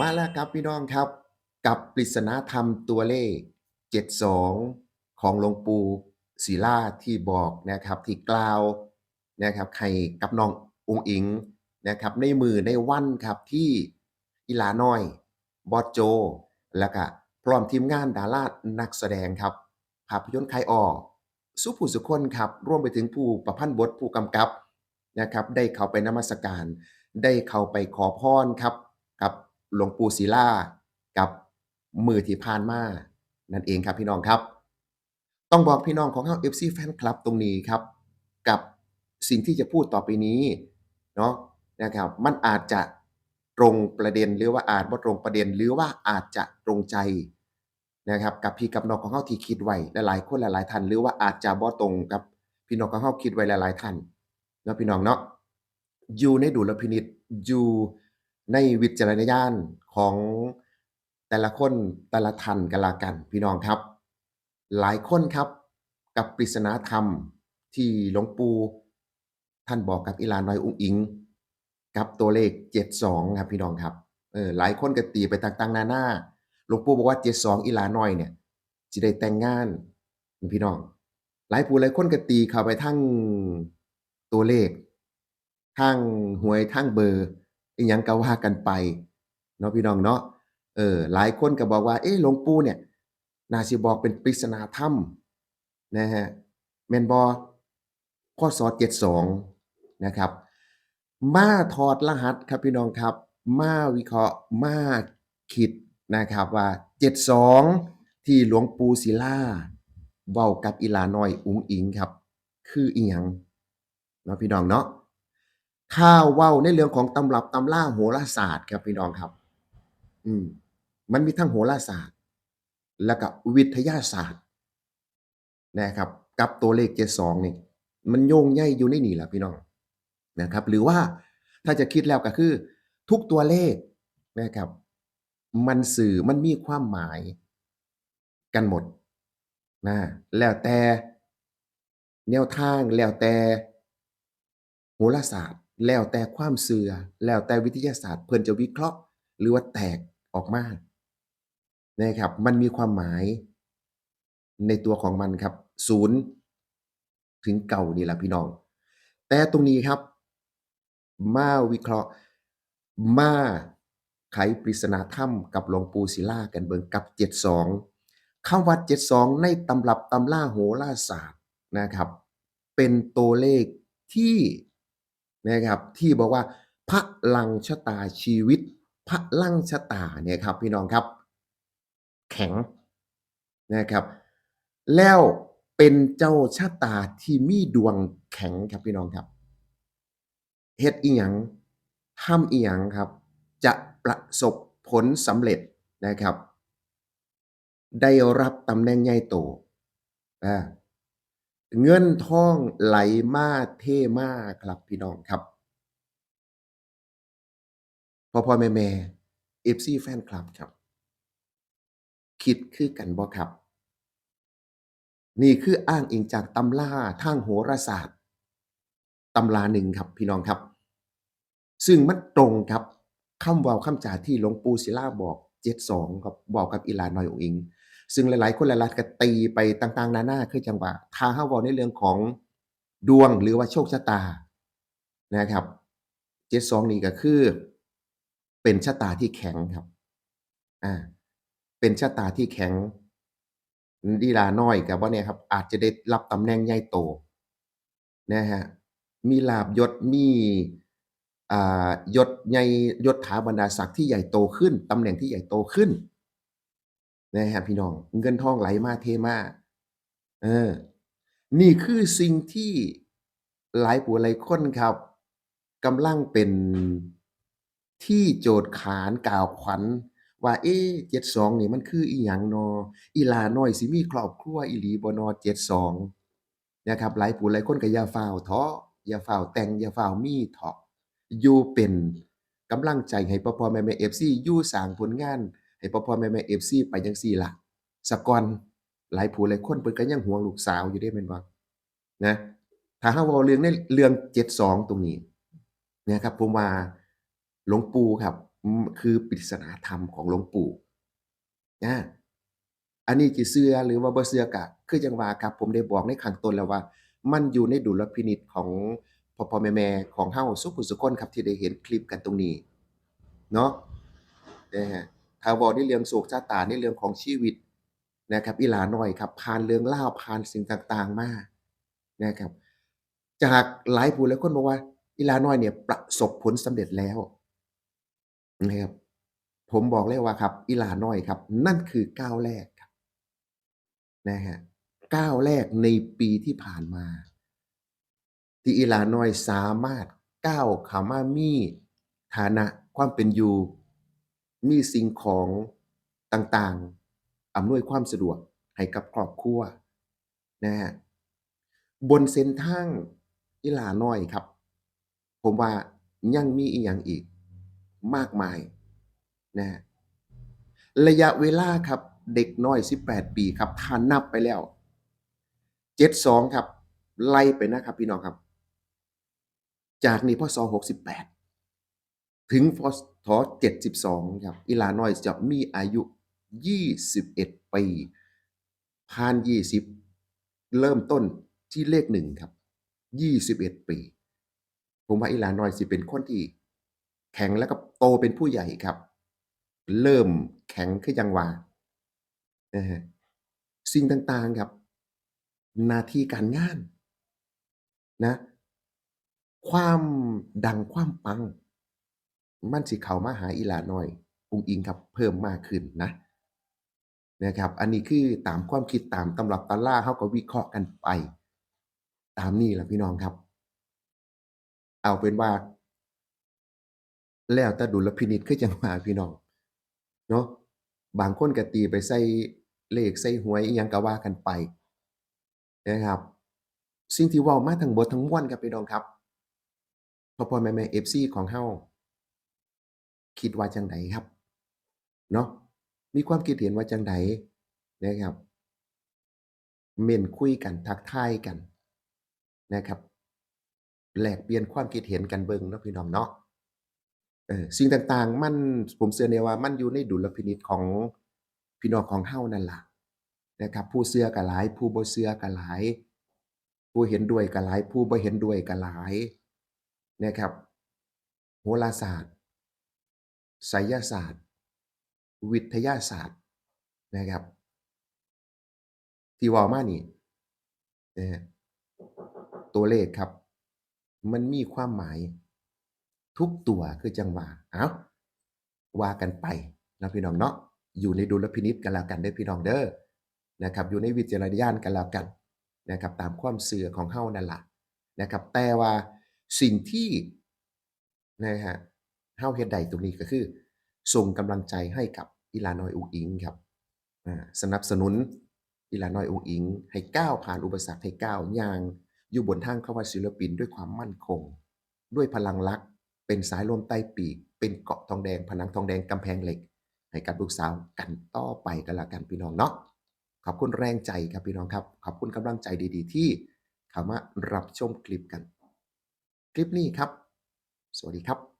มาแล้วครับพี่น้องครับ กับปริศนาธรรมตัวเลข 72 ของหลวงปู่ศิลาที่บอกนะครับที่กล่าวนะครับให้กับน้องอุงอิงนะครับในมือในวันครับที่อีหลาน้อยบอสโจ แล้วก็พร้อมทีมงานดารานักแสดงครับภาพยนตร์ไคออสุผู้สุคนครับร่วมไปถึงผู้ประพันธ์บทผู้กำกับนะครับ ได้เข้าไปนมัสการ ได้เข้าไปขอพรครับ กับ หลวงปู่ศิลากับมือที่ผ่านมานั่นเองครับพี่น้องครับ ต้องบอกพี่น้องของเฮา FC Fan Club ตรงนี้ครับ กับสิ่งที่จะพูดต่อไปนี้เนาะนะครับมันอาจจะตรงประเด็นหรือว่าอาจบ่ตรงประเด็นหรือว่าอาจจะตรงใจนะครับกับพี่กับน้องของเฮาที่คิดไว้หลายๆคนหลายๆท่านหรือว่าอาจจะบ่ตรงกับพี่น้องของเฮาคิดไว้หลายๆท่านเนาะพี่น้องเนาะอยู่ในดุลพินิจอยู่ ในวิจารณญาณของแต่ละคนแต่ละท่านก็แล้วกันพี่น้องครับ หลายคนครับกับปริศนาธรรมที่หลวงปู่ท่านบอกกับอีหลาน้อยอุ๋งอิง กับตัวเลข 72 ครับพี่น้องครับเออหลายคนก็ตีไปต่างๆ นานาหลวงปู่บอกว่า 72อีหลาน้อยเนี่ยสิได้แต่งงานพี่น้อง หลายผู้หลายคนก็ตีเข้าไปทั้งตัวเลขทั้งหวยทั้งเบอร์ อิหยังก็ว่ากันไปเนาะพี่น้องเนาะเออหลายคนก็บอกว่า เอ๊ะหลวงปู่เนี่ยนาสิบอกเป็นปริศนาธรรมนะฮะแมนบ่พศ72นะครับ มาถอดรหัสครับพี่น้องครับ มาวิเคราะห์มาคิดนะครับว่า72ที่หลวงปู่ศิลาเว้ากับอีหลาน้อยอุ๋งอิงครับ คืออิหยังเนาะพี่น้องเนาะ ถ้าเว้าในเรื่องของตำรับตำราโหราศาสตร์ครับพี่น้องครับ อืม มันมีทั้งโหราศาสตร์ แล้วก็วิทยาศาสตร์ นะครับ กับตัวเลข72นี่ มันโยงใยอยู่ในนี่แหละพี่น้องนะครับ หรือว่าถ้าจะคิดแล้วก็คือ ทุกตัวเลขนะครับ มันสื่อมันมีความหมาย กันหมดนะแล้วแต่ แนวทางแล้วแต่โหราศาสตร์ แล้วแต่ความเชื่อแล้วแต่วิทยาศาสตร์ เพิ่นจะวิเคราะห์ หรือว่าแตกออกมานะครับ มันมีความหมายในตัวของมันครับ0ถึงเก่านี่แหละพี่น้อง แต่ตรงนี้ครับ มาวิเคราะห์ มาไขปริศนาธรรมกับหลวงปู่ศิลากันเบิงกับ 72คำว่า72 ในตำรับตำราโหราศาสตร์นะครับ เป็นตัวเลขที่ นะครับที่บอกว่าพระลังชะตาชีวิต พระลังชะตาเนี่ยครับพี่น้องครับ แข็งนะครับ แล้วเป็นเจ้าชะตาที่มีดวงแข็งครับพี่น้องครับเฮ็ดอิหยังทำอิหยังครับ จะประสบผลสำเร็จนะครับ ได้รับตำแหน่งใหญ่โตอ่า เงินทองไหลมาเทมาครับพี่น้องครับ พ่อๆแม่ๆ FC แฟนคลับครับ คิดคือกันบ่ครับ นี่คืออ้างอิงจากตำราทางโหราศาสตร์ตำราหนึ่งครับพี่น้องครับ ซึ่งมันตรงกับคำว้าคำจาที่หลวงปู่ศิลาบอก72ครับเว้ากับอีลาน้อยองอิง ซึ่งหลาย ๆ คนหลายๆก็ตีไปต่างๆ นานาคือจังหว่าถ้าเราว้าในเรื่องของดวงหรือว่าโชคชะตานะครับ72นี่ก็คือ เป็นชะตาที่แข็งครับอ่าเป็นชะตาที่แข็งอีลาน้อยก็บ่แน่ครับ อาจจะได้รับตำแหน่งใหญ่โตนะครับมีลาภยศมีอ่ายศใหญ่ยศถาบรรดาศักดิ์ที่ใหญ่โตขึ้นตำแหน่งที่ใหญ่โตขึ้น นะครับพี่น้องเงินทองไหลมาเทมาเออ นี่คือสิ่งที่หลายผู้หลายคนครับกำลังเป็นที่โจทย์ขานกล่าวขวัญ ว่าเอ๊72นี่มันคืออิหยังนอ อีลาน้อยสิมีครอบครัวอีหลีบ่น้อ72นะครับหลายผู้หลายคนก็อย่าฟ้าวท้ออย่าฟ้าวแต่งอย่าฟ้าวมีเถาะอยู่เป็นกำลังใจให้พ่อๆแม่ๆ FC อยู่สร้างผลงาน ให้พ่อๆแม่ๆ FC ไปจั่งซีละซะกอนหลายผู้หลายคนเพิ่นก็ยังห่วงลูกสาวอยู่เดะแม่นบ่นะถ้าเราเว้าเรื่องในเรื่อง72ตรงนี้นะครับผมว่าหลวงปู่ครับ คือปริศนาธรรมของหลวงปู่อาอันนี้จิเชื่อหรือว่าบ่เชื่อก็คือจังว่าครับ ผมได้บอกในข้างต้นแล้วว่า มันอยู่ในดุลพินิจของพ่อๆแม่ๆของเราซุผู้ซุคนครับที่ได้เห็นคลิปกันตรงนี้ เนาะนะครับ ถ้าว้าในเรื่องโชคชะตาในเรื่องของชีวิตนะครับอีหลาน้อยครับผ่านเรื่องราผ่านสิ่งต่างๆมานะครับ จากหลายผู้หลายคนบอกว่าอีหลาน้อยเนี่ยประสบผลสำเร็จแล้วนะครับผมบอกเลยว่าครับอีหลาน้อยครับ นั่นคือก้าวแรกครับนะครับก้าวแรกในปีที่ผ่านมา ที่อีหลาน้อยสามารถก้าวขามามีฐานะความเป็นอยู่ มีสิ่งของต่างๆ อำนวยความสะดวกให้กับครอบครัวนะครับนเส้นทางอีลาน้อยครับ ผมว่ายังมีอิหยังอีกมากมายนะครับระยะเวลาครับเด็กน้อย 18 ปีครับถ้านับไปแล้ว 72 ครับ ไล่ไปนะครับพี่น้องครับ จากนี้พ.ศ.68 ถึงพ.ศ.72 ครับอีหลานอยจะมีอายุ 21 ปีผ่าน 20 เริ่มต้นที่เลข1ครับ 21 ปี ผมว่าอีหลานอยสิเป็นคนที่แข็งแล้วก็โตเป็นผู้ใหญ่ครับ เริ่มแข็งคือจั่งว่านะครับสิ่งต่างๆครับ หน้าที่การงานนะ ความดังความปัง มันสิเข้ามาหาอีหลาน้อยอุงอิงครับเพิ่มมากขึ้นนะนะครับ อันนี้คือตามความคิดตามตำรับตำราเราก็วิเคราะห์กันไป ตามนี้ล่ะพี่น้องครับ เอาเป็นว่า แล้วแต่ดุลพินิจคือจั่งว่าพี่น้องเนาะบางคนก็ตีไปใส่เลขใส่หวยยังก็ว่ากันไปนะครับ สิ่งที่ว้ามาทั้งบิดทั้งมวลครับพี่น้องครับพ่อๆแม่ๆ FC ของเรา คิดว่าจังใดครับเนาะมีความคิดเห็นว่าจังใดนะครับ เม้นคุยกันทักทายกันนะครับแลกเปลี่ยนความคิดเห็นกันเบิ่งเนาะพี่น้องเนาะเออสิ่งต่างๆ มันผมเชื่อได้ว่ามันอยู่ในดุลพินิจของพี่น้องของเรานั่นล่ะนะครับ ผู้เชื่อก็หลาย ผู้บ่เชื่อก็หลาย ผู้เห็นด้วยก็หลาย ผู้บ่เห็นด้วยก็หลายนะครับโหราศาสตร์ ไสยศาสตร์ วิทยาศาสตร์นะครับ ที่ว้ามานี่นะตัวเลขครับ มันมีความหมาย ทุกตัวคือจั่งว่าอ้าว่ากันไปเนาะพี่น้องเนาะอยู่ในดุลพินิจก็แล้วกันเด้พี่น้องเด้อนะครับ อยู่ในวิจารณญาณก็แล้วกันนะครับ ตามความเชื่อของเรานั่นละนะครับ แต่ว่าสิ่งที่นะครับ เราเฮ็ดได้ตรงนี้ก็คือ ส่งกำลังใจให้กับอีลาน้อยอุงอิงครับสนับสนุนอีลาน้อยอุงอิง ให้ก้าวผ่านอุปสรรคให้ก้าวย่าง อยู่บนทางคำว่าศิลปินด้วยความมั่นคง ด้วยพลังรัก เป็นสายลมใต้ปีก เป็นเกาะทองแดงผนังทองแดงกำแพงเหล็ก ให้กับลูกสาวกันต่อไปก็แล้วกันพี่น้องเนาะขอบคุณแรงใจครับพี่น้องครับ ขอบคุณกำลังใจดี ๆ ที่เข้ามารับชมคลิปกัน คลิปนี้ครับ สวัสดีครับ